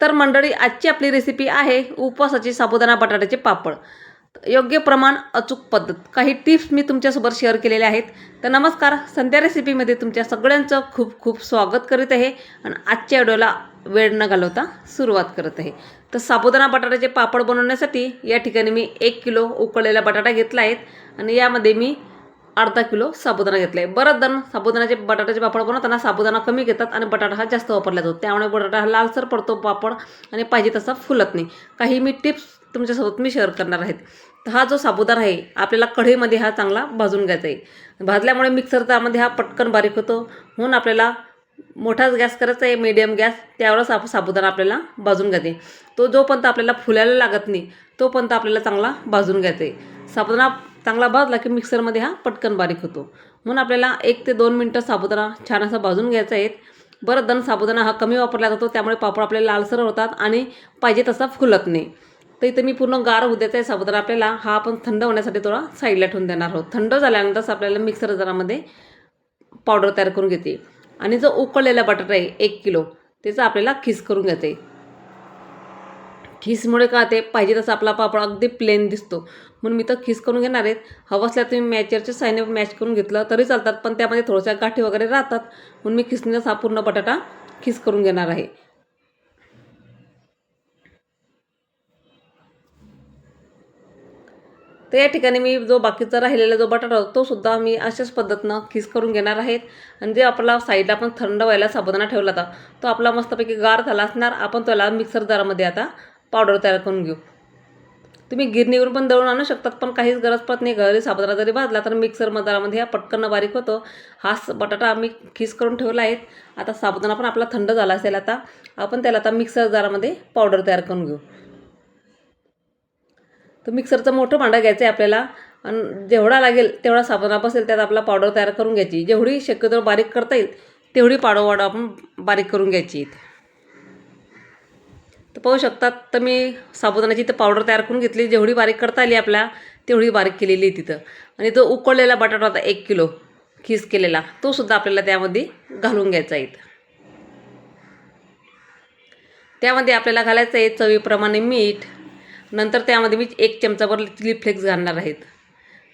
तर मंडळी आजची आपली रेसिपी आहे उपवासाची साबुदाणा बटाट्याचे पापड. योग्य प्रमाण अचूक पद्धत. काही टिप्स मी तुमच्यासोबत शेअर केलेल्या आहेत. तर नमस्कार संध्या रेसिपीमध्ये तुमच्या सगळ्यांचं खूप खूप स्वागत करीत आहे आणि आजच्या व्हिडिओला वेळ न घालवता सुरुवात करत आहे. तर साबुदाणा बटाट्याचे पापड बनवण्यासाठी या ठिकाणी मी एक किलो उकळलेला बटाटा घेतला आहेत आणि यामध्ये मी अर्धा किलो साबुदाणा घेतला आहे बरंच जण साबुदाण्याचे बटाट्याचे पापड बनवताना साबुदाणा कमी घेतात आणि बटाटा हा जास्त वापरला जातो. त्यामुळे बटाटा हा लालसर पडतो पापड आणि पाहिजे तसा फुलत नाही. काही मी टिप्स तुमच्यासोबत मी शेअर करणार आहेत. तर हा जो साबुदाणा आहे आपल्याला कढईमध्ये हा चांगला भाजून घ्यायचा आहे. भाजल्यामुळे मिक्सर त्यामध्ये हा पटकन बारीक होतो. म्हणून आपल्याला मोठाच गॅस करायचा आहे मीडियम गॅस. त्यावरच आप साबुदाणा आपल्याला भाजून घ्यायचे तो जोपर्यंत आपल्याला फुलायला लागत नाही तोपर्यंत आपल्याला चांगला भाजून घ्यायचा आहे. साबुदाणा चांगला भाजला की मिक्सरमध्ये हा पटकन बारीक होतो. म्हणून आपल्याला एक ते दोन मिनटं साबुदाणा छान असा भाजून घ्यायचा आहे. बरं दण साबुदाणा हा कमी वापरला जातो त्यामुळे पापड आपल्याला लालसर होतात आणि पाहिजे तसा फुलत नाही. तर इथं मी पूर्ण गार होऊ आहे साबुदाणा आपल्याला. हा आपण थंड होण्यासाठी थोडा साईडला ठेवून देणार आहोत. थंड झाल्यानंतरच आपल्याला मिक्सर जरामध्ये पावडर तयार करून घेते. आणि जो उकळलेला बटाटा आहे एक किलो त्याचा आपल्याला खिस करून घ्यायचं आहे खिसमुळे का ते पाहिजे तसं आपला पापड अगदी प्लेन दिसतो. म्हणून मी तर खिस करून घेणार आहेत हवं असल्या तुम्ही मॅचरच्या साईने मॅच करून घेतलं तरी चालतात पण त्यामध्ये थोड्याशा गाठी वगैरे राहतात. म्हणून मी खिसणीचा हा पूर्ण बटाटा खिस करून घेणार आहे. तर या ठिकाणी मी जो बाकीचा राहिलेला जो बटाटा होता तो सुद्धा मी अशाच पद्धतीनं खिस करून घेणार आहेत आणि जे आपला साईडला आपण थंड व्हायला साबुदाणा ठेवला होता तो आपला मस्तपैकी गार झाला असणार. आपण त्याला मिक्सर जारामध्ये आता पावडर तयार करून घेऊ. तुम्ही गिरणीवरून पण दळून आणू शकतात पण काहीच गरज पडत नाही. घरी साबुदाणा जरी भाजला तर मिक्सर मदारामध्ये हा पटकन बारीक होतो. हा स- बटाटा आम्ही खीस करून ठेवला आहे. आता साबुदाणा पण आपला थंड झाला असेल आता. आपण त्याला आता मिक्सर जारामध्ये पावडर तयार करून घेऊ. तर मिक्सरचं मोठं भांडं घ्यायचं आहे आपल्याला. आणि जेवढा लागेल तेवढा साबणा बसेल त्यात आपला पावडर तयार करून घ्यायची. जेवढी शक्यतो बारीक करता येईल तेवढी पाडोवाडं आपण बारीक करून घ्यायची तर पाहू शकतात तर मी साबुदाण्याची तर पावडर तयार करून घेतली. जेवढी बारीक करता आली आपल्या तेवढी बारीक केलेली आहे तिथं. आणि तो उकळलेला बटाटा होता एक किलो खीस केलेला तो सुद्धा आपल्याला त्यामध्ये घालून घ्यायचा आहे त्यामध्ये आपल्याला घालायचं आहे चवीप्रमाणे मीठ. नंतर त्यामध्ये मी एक चमचाभर चिली फ्लेक्स घालणार आहेत.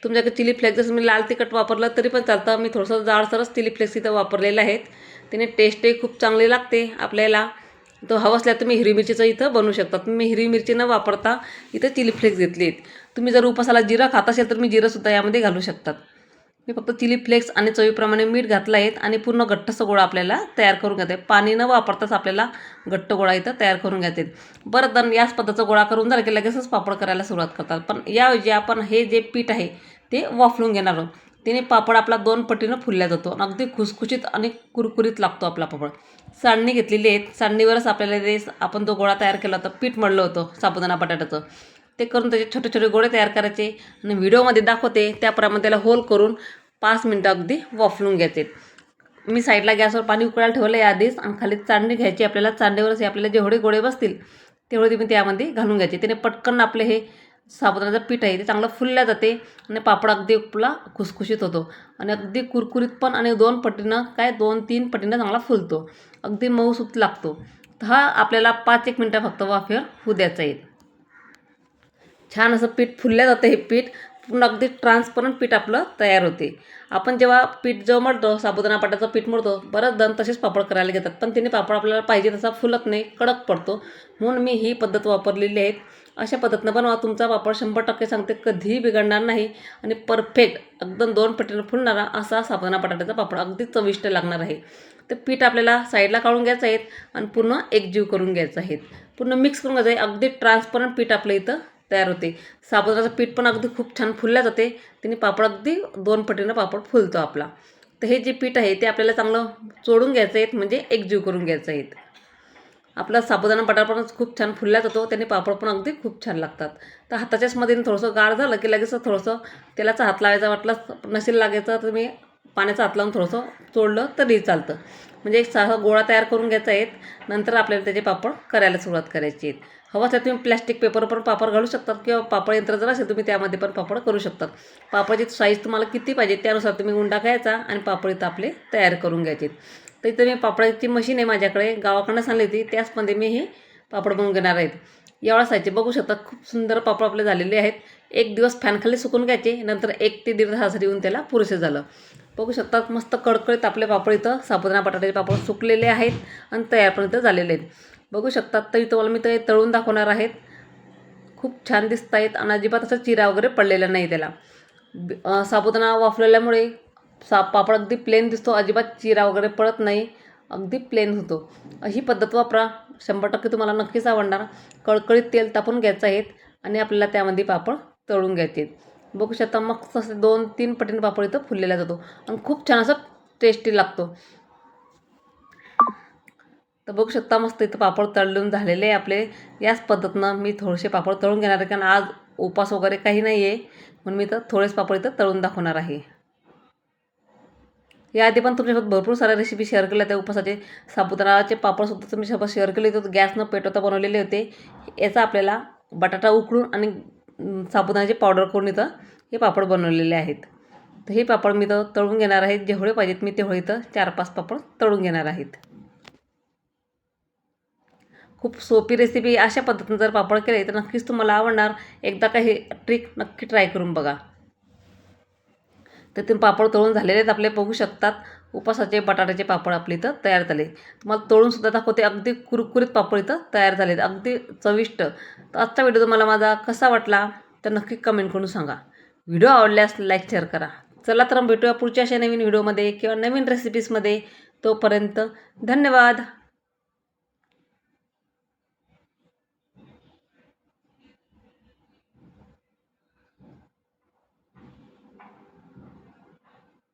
तुमच्याकडे चिली फ्लेक्स जसं मी लाल तिखट वापरलं तरी पण चालतं. मी थोडंसं जाडसरच चिली फ्लेक्स इथं वापरलेलं आहेत. त्याने टेस्टही खूप चांगली लागते आपल्याला. तो हवं असल्या तुम्ही हिरवी मिरचीचं इथं बनवू शकता. तुम्ही हिरवी मिरची न वापरता इथं चिली फ्लेक्स घेतली आहेत तुम्ही जर उपासाला जिरं खात असेल तर मी जिरंसुद्धा यामध्ये घालू शकतात. मी फक्त चिली फ्लेक्स आणि चवीप्रमाणे मीठ घातलं आहेत आणि पूर्ण घट्टसं गोळा आपल्याला तयार करून घेते. आहे पाणी न वापरताच आपल्याला घट्ट गोळा इथं तयार करून घ्यायचे बरं दन याच पद्धतीचा गोळा करून झाला की लगेचच पापड करायला सुरुवात करतात. पण याऐवजी आपण हे जे पीठ आहे ते वाफळून घेणार आहोत. त्याने पापड आपला दोन पटीनं फुलल्या जातो. आणि अगदी खुसखुशीत आणि कुरकुरीत लागतो आपला पापड. सांडणी घेतलेली आहेत. सांडणीवरच आपल्याला ते आपण जो गोळा तयार केला होता पीठ मळलं होतं साबुदाणा बटाट्याचं. ते करून त्याचे छोटे छोटे गोळे तयार करायचे आणि व्हिडिओमध्ये दाखवते. त्याप्रमाणे त्याला होल करून पाच मिनटं अगदी वाफलून घ्यायचे. मी साईडला गॅसवर पाणी उकळायला ठेवलं आहे आधीच आणि खाली चांडणी घ्यायची. आपल्याला चांडीवरच हे आपल्याला जेवढे गोळे बसतील तेवढे तुम्ही त्यामध्ये घालून घ्यायचे. त्याने पटकन आपले हे साबुदाण्याचं पीठ आहे ते चांगलं फुलल्या जाते आणि पापड अगदी आपला खुसखुशीत होतो. आणि अगदी कुरकुरीत पण आणि दोन पटीनं काय दोन तीन पटीनं चांगला फुलतो. अगदी मऊसूत लागतो. तर हा आपल्याला पाच एक मिनटं फक्त वाफेवर होऊ द्यायचा आहे. छान असं पीठ फुलल्या जातं हे पीठ. पूर्ण अगदी ट्रान्सपरंट पीठ आपलं तयार होते. आपण जेव्हा पीठ जेव्हा मळतो साबुदाणा पाटाचं पीठ मळतो बरंच दण तसेच पापड करायला घेतात. पण त्याने पापड आपल्याला पाहिजे तसा फुलत नाही कडक पडतो. म्हणून मी ही पद्धत वापरलेली आहे. अशा पद्धतीनं बनवा. तुमचा पापड शंभर टक्के सांगते कधीही बिघडणार नाही आणि परफेक्ट एकदम दोन पटीनं फुलणारा असा साबुदाणा बटाट्याचा पापड अगदी चविष्ट लागणार आहे. ते पीठ आपल्याला साईडला काढून घ्यायचं आहे आणि पूर्ण एकजीव करून घ्यायचं आहे पूर्ण मिक्स करून घ्यायचं आहे. अगदी ट्रान्सपरंट पीठ आपलं इथं तयार होते. साबुदाण्याचं पीठ पण अगदी खूप छान फुलल्या जाते. त्याने पापड अगदी दोन पटीनं पापड फुलतो आपला. तर हे जे पीठ आहे ते आपल्याला चांगलं चोडून घ्यायचं आहेत म्हणजे एकजीव करून घ्यायचं आहेत. आपला साबुदाणा बटाटा पण खूप छान फुलल्या जातो. त्याने पापड पण अगदी खूप छान लागतात. तर हाताच्याच मध्ये थोडंसं गाळ झालं की लगेच थोडंसं तेलाचा हात लावायचा वाटलं नसेल लागायचं तर तुम्ही पाण्याचा हात लावून थोडंसं चोडलं तरी चालतं. म्हणजे एक साधा गोळा तयार करून घ्यायचा आहेत नंतर आपल्याला त्याचे पापड करायला सुरुवात करायची आहेत. हवं असल्यास तुम्ही प्लॅस्टिक पेपर पण पापड घालू शकतात किंवा पापड यंत्र जर असेल तुम्ही त्यामध्ये पण पापड करू शकतात. पापडची साईज तुम्हाला किती पाहिजे त्यानुसार तुम्ही उंडा घ्यायचा आणि पापड इथं आपले तयार करून घ्यायचे तर इथं मी पापडाची मशीन आहे माझ्याकडे गावाकडनं सांगली होती त्याचमध्ये मी हे पापड बनवून घेणार आहेत एवढा साईजचे बघू शकता खूप सुंदर पापड आपले झालेले आहेत. एक दिवस फॅनखाली सुकून घ्यायचे नंतर एक ते दीड तासासाठी येऊन त्याला पुरेसे झालं. बघू शकतात मस्त कडकडीत आपले पापड इथं. साबुदाणा बटाट्याचे पापड सुकलेले आहेत आणि तयार पण इथं झालेले आहेत. बघू शकतात तर इथं तुम्हाला मी ते तळून दाखवणार आहेत. खूप छान दिसत आहेत आणि अजिबात असं चिरा वगैरे पडलेला नाही त्याला. साबुदाणा वाफलेल्यामुळे सा पापड अगदी प्लेन दिसतो अजिबात चिरा वगैरे पडत नाही अगदी प्लेन होतो. ही पद्धत वापरा. शंभर टक्के तुम्हाला नक्कीच आवडणार. कळकळीत तेल तापून घ्यायचं आहेत आणि आपल्याला त्यामध्ये पापड तळून घ्यायचे आहेत. बघू शकता मग तसे दोन तीन पटीन पापड इथं फुललेला जातो. आणि खूप छान असं टेस्टी लागतो. तर बघू शकता मस्त इथं पापड तळून झालेले आहे आपले. याच पद्धतीनं मी थोडेसे पापड तळून घेणार आहे कारण आज उपास वगैरे काही नाही आहे म्हणून मी तर थोडेच पापड इथं तळून दाखवणार आहे. याआधी पण तुमच्यासोबत भरपूर साऱ्या रेसिपी शेअर केल्या त्या उपासाचे. साबुदाणाचे पापडसुद्धा तुमच्यासोबत शेअर केले होते. गॅसनं पेटवता बनवलेले होते. याचा आपल्याला बटाटा उकडून आणि साबुदाण्याची पावडर करून इथं हे पापड बनवलेले आहेत. तर हे पापड मी इथं तळून घेणार आहेत जेवढे पाहिजेत मी तेवढे इथं चार पाच पापड तळून घेणार आहेत. खूप सोपी रेसिपी अशा पद्धतीने जर पापड केले तर नक्कीच तुम्हाला आवडणार. एकदा का हे ट्रिक नक्की ट्राय करून बघा. तर ते पापड तळून झालेले आहेत. आपले बघू शकतात. उपासाचे बटाट्याचे पापड आपले इथं तयार झाले. तुम्हाला तळून सुद्धा दाखवते अगदी कुरकुरीत पापड इथं तयार झालेत. अगदी चविष्ट. तर आजचा व्हिडिओ तुम्हाला माझा कसा वाटला तर नक्की कमेंट करून सांगा. व्हिडिओ आवडल्यास लाईक शेअर करा. चला तर मग भेटूया पुढच्या अशा नवीन व्हिडिओमध्ये किंवा नवीन रेसिपीजमध्ये तोपर्यंत धन्यवाद.